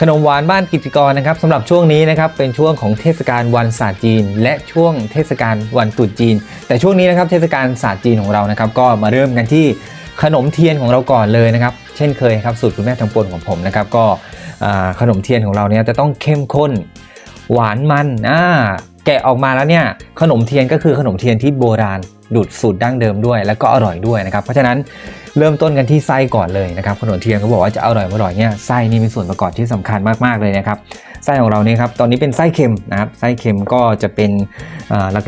ขนมหวานบ้านกิจกรนะครับสำหรับช่วงนี้นะครับเป็นช่วงของเทศกาลวันศาสตร์จีน และช่วงเทศกาลวันตรุษจีน แต่ช่วงนี้นะครับเทศกาลศาสตร์จีนของเรานะครับ ก็มาเริ่มกันที่ขนมเทียนของเราก่อนเลยนะครับ เช่นเคยครับสูตรคุณแม่ทางปนของผมนะครับก็ขนมเทียนของเราเนี่ยจะต้องเข้มข้น หวานมันอ่าแกะออกมาแล้วเนี่ยขนมเทียนก็คือขนมเทียนที่โบราณ ดูดสูตรดั้งเดิมด้วย แล้วก็อร่อยด้วยนะครับ เพราะฉะนั้นเริ่มต้นกันที่ไส้ก่อนเลยนะครับขนมเทียนเขาบอกว่าจะอร่อยไม่อร่อยเนี่ยไส้นี่มีส่วนประกอบที่สำคัญมากๆเลยนะครับไส้ของเราเนี่ยครับตอนนี้เป็นไส้เค็มนะครับไส้เค็มก็จะเป็น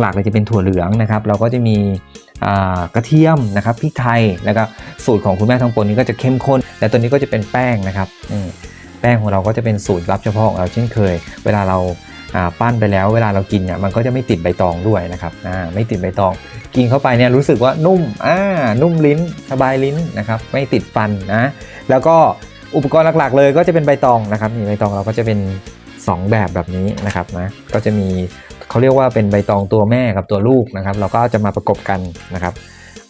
หลักๆเลยจะเป็นถั่วเหลืองนะครับเราก็จะมีกระเทียมนะครับพริกไทยแล้วก็สูตรของคุณแม่ทองปนนี้ก็จะเข้มข้น และตัวนี้ก็จะเป็นแป้งนะครับแป้งของเราก็จะเป็นสูตรลับเฉพาะของเราเช่นเคย เวลาเรา ปั้นไปแล้วเวลาเรากินเนี่ยมันก็จะไม่ติดใบตองด้วยนะครับไม่ติดใบตอง กินเข้าไปเนี่ยรู้สึกว่านุ่มอ่านุ่มลิ้นสบายลิ้นนะครับไม่ติดฟันนะแล้วก็อุปกรณ์หลักๆ เลยก็จะเป็นใบตองนะครับนี่ใบตองเราก็จะเป็น 2 แบบแบบนี้นะครับนะก็จะมีเขาเรียกว่าเป็นใบตองตัวแม่กับตัวลูกนะครับ เราก็จะมาประกบกันนะครับ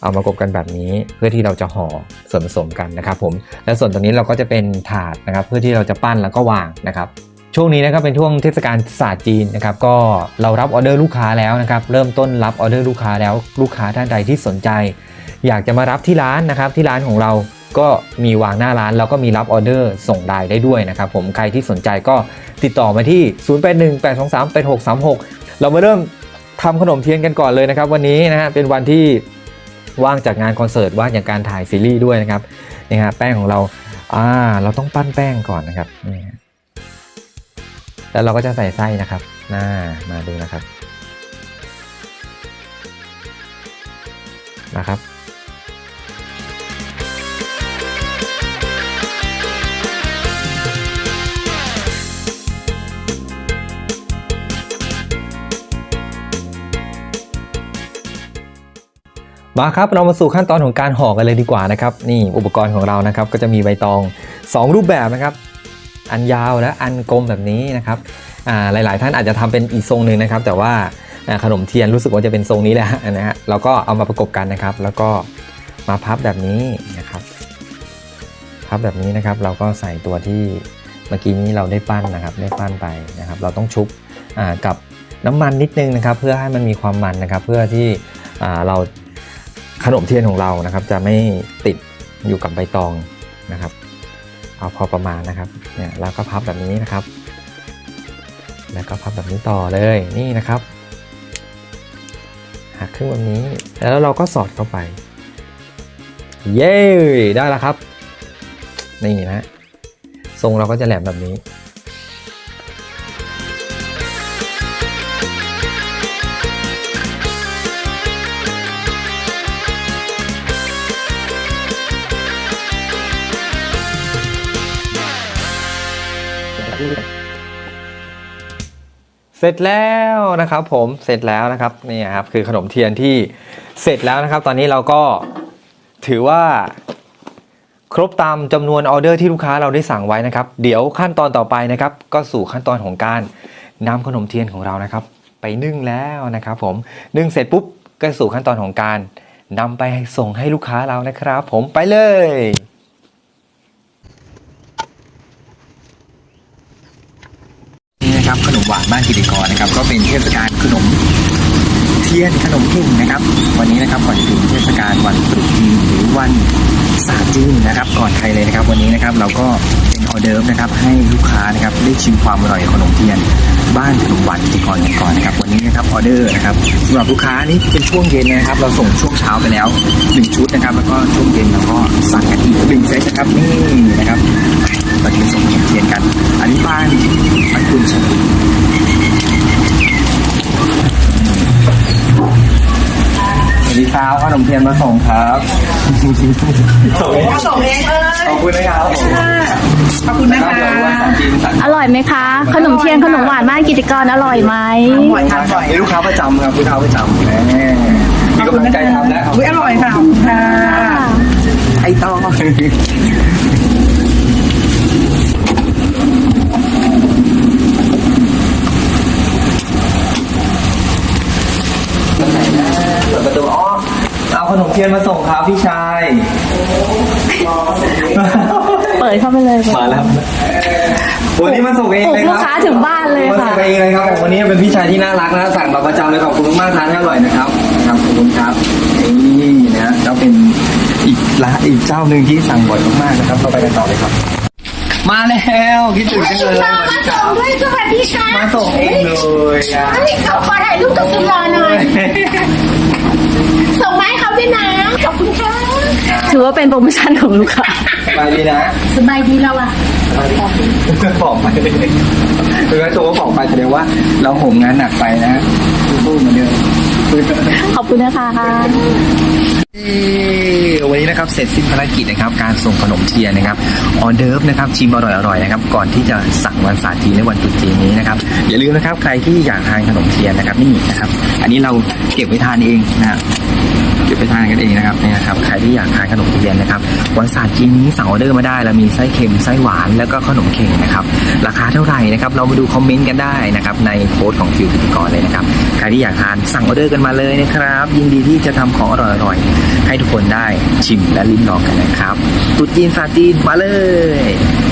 เอามากบกันแบบนี้เพื่อที่เราจะห่อส่วนผสมกันนะครับผมและส่วนตรงนี้เราก็จะเป็นถาดนะครับ เพื่อที่เราจะปั้นแล้วก็วางนะครับ ช่วงนี้นะครับเป็นช่วงเทศกาลศาสตร์จีนนะครับก็เรารับออเดอร์ลูกค้าแล้วนะครับเริ่มต้นรับออเดอร์ลูกค้าแล้วลูกค้าท่านใดที่สนใจ อยากจะมารับที่ร้านนะครับที่ร้านของเราก็มีวางหน้าร้านแล้วก็มีรับออเดอร์ส่งได้ได้ด้วยนะครับผมใครที่สนใจก็ติดต่อมาที่ 0818238636 เรามาเริ่มทำขนมเทียนกันก่อนเลยนะครับ วันนี้นะฮะเป็นวันที่ว่างจากงานคอนเสิร์ตว่างจากการถ่ายซีรีส์ด้วยนะครับนี่ฮะแป้งของเราอ่าเราต้องปั้นแป้งก่อนนะครับนี่ฮะ แล้วเราก็จะใส่ไส้นะครับน่ามาดูนะครับ นะครับ มาครับเรามาสู่ขั้นตอนของการห่อกันเลยดีกว่านะครับ นี่อุปกรณ์ของเรานะครับ ก็จะมีใบตอง 2 รูปแบบนะครับ อันยาวและอันกลมแบบนี้นะครับหลาย ๆ ท่านอาจจะทำเป็นอีกทรงหนึ่งนะครับ แต่ว่าขนมเทียนรู้สึกว่าจะเป็นทรงนี้แหละนะฮะเราก็เอามาประกบกันนะครับ แล้วก็มาพับแบบนี้นะครับ พับแบบนี้นะครับ เราก็ใส่ตัวที่เมื่อกี้นี้เราได้ปั้นนะครับ ได้ปั้นไปนะครับ เราต้องชุบกับน้ำมันนิดนึงนะครับ เพื่อให้มันมีความมันนะครับ เพื่อที่เราขนมเทียนของเรานะครับ จะไม่ติดอยู่กับใบตองนะครับ เอาพอประมาณนะครับเนี่ยแล้วก็พับแบบนี้นะครับ แล้วก็พับแบบนี้ต่อเลยนี่นะครับหักครึ่งแบบนี้แล้วเราก็สอดเข้าไป เย้ได้แล้วครับ นี่นะทรงเราก็จะแหลมแบบนี้ เสร็จแล้วนะครับผมเสร็จแล้วนะครับนี่ครับคือขนมเทียนที่เสร็จแล้วนะครับ ตอนนี้เราก็ถือว่าครบตามจำนวนออเดอร์ที่ลูกค้าเราได้สั่งไว้นะครับ เดี๋ยวขั้นตอนต่อไปนะครับ ก็สู่ขั้นตอนของการนำขนมเทียนของเรานะครับ ไปนึ่งแล้วนะครับ ผมนึ่งเสร็จปุ๊บก็สู่ขั้นตอนของการนำไปส่งให้ลูกค้าเรานะครับ ผมไปเลย นะครับขนมหวานบ้านกิติกรนะครับก็เป็นเทศกาลขนม เทียนขนมเข่งนะครับ วันนี้นะครับก่อนจะถึงเทศกาลวันตรุษจีนหรือวันศาสตร์จีนนะครับ ก่อนใครเลยนะครับ วันนี้นะครับเราก็เป็นออเดิร์ฟนะครับ ให้ลูกค้านะครับได้ชิมความอร่อยของขนมเทียน บ้านขนมหวานกิติกรกันก่อนนะครับ วันนี้นะครับออเดอร์นะครับสำหรับลูกค้านี่เป็นช่วงเย็นนะครับ เราส่งช่วงเช้าไปแล้วหนึ่งชุดนะครับ แล้วก็ช่วงเย็นเราก็สั่งกันอีกหนึ่งเซตนะครับนี่นะครับเราจะไปส่งขนมเทียนกัน อันนี้บ้านบ้านคุณชาสวัสดีครับขนมเทียนมาส่งครับส่งส่งเองเลยขอบคุณนะครับผมขอบคุณนะครัคะบเดี๋ยววันสามจีนสั่งอร่อยไหมคะ ขนมเทียนขนมหวานบ้านกิจกรอร่อยไหม บ่อยทานบ่อยนี่ลูกค้าประจำครับลูกค้าประจำแหมมีกำลังใจทำแล้วครับ อุ้ยอร่อยค่ะขอบคุณค่ะ ไอ้ต้องเปิดประตูอ๋อเอาขนมเทียนมาส่งครับพี่ชาย เปิดปิดเข้าไปเลยมาแล้ววันนี้มาส่งเองปลุกเลยลูคกรับค้าถึงบ้านเลยมาส่ค่ะ งเองเลยครับวันนี้เป็นพี่ชายที่น่ารักนะสั่งมาประจำเลยขอบคุณมากๆทานให้อร่อยนะครับครับขอบคุณครับนี่นะก็เป็นอีกร้านอีกเจ้าหนึ่งที่สั่งบ่อยมากๆนะครับเราไปกันต่อเลยครับ มาแล้วคิดถึงจังเลยวันนี้ครับ ด้วยสวัสดีค่ะมาส่งเองเลยอะเขาขอถ่ายรูปกับสุรอหน่อย ส่งมาให้เขาด้วยนะ ขอบคุณค่ะ ถือว่า เป็นโปรโมชั่นของลูกค้าสบายดีนะสบายดีเราอะบอกไปคือว่าโจก็บอกไปแสดงว่า เราห่มงานหนักไปนะสู้ๆเหมือนเดิมขอบคุณนะคะวันนี้นะครับเสร็จสิ้นภารกิจนะครับ การส่งขนมเทียนนะครับออเดิร์ฟนะครับชิมอร่อยๆนะครับ ก่อนที่จะสั่งวันศาสตร์จีนในวันตรุษจีนนี้นะครับอย่าลืมนะครับใครที่อยากทานขนมเทียนนะครับนี่นะครับ อันนี้เราเก็บไว้ทานเองนะฮะเก็บ ไปทานกันเองนะครับนี่นะครับใครที่อยากทานขนมเทียนนะครับวันศาสตร์จีนนี้สั่งออเดอร์มาได้เรามีไส้เค็มไส้หวานแล้วก็ขนมเค็งนะครับราคาเท่าไหร่นะครับเรามาดูคอมเมนต์กันได้นะครับในโค้ดของฟิวพิธีกรเลยนะครับใครที่อยากทานสั่งออเดอร์กันมาเลยนะครับ ยินดีที่จะทำของอร่อยๆให้ทุกคนได้ชิมและลิ้มลองกันนะครับตุ๊จีนศาสตร์จีนมาเลย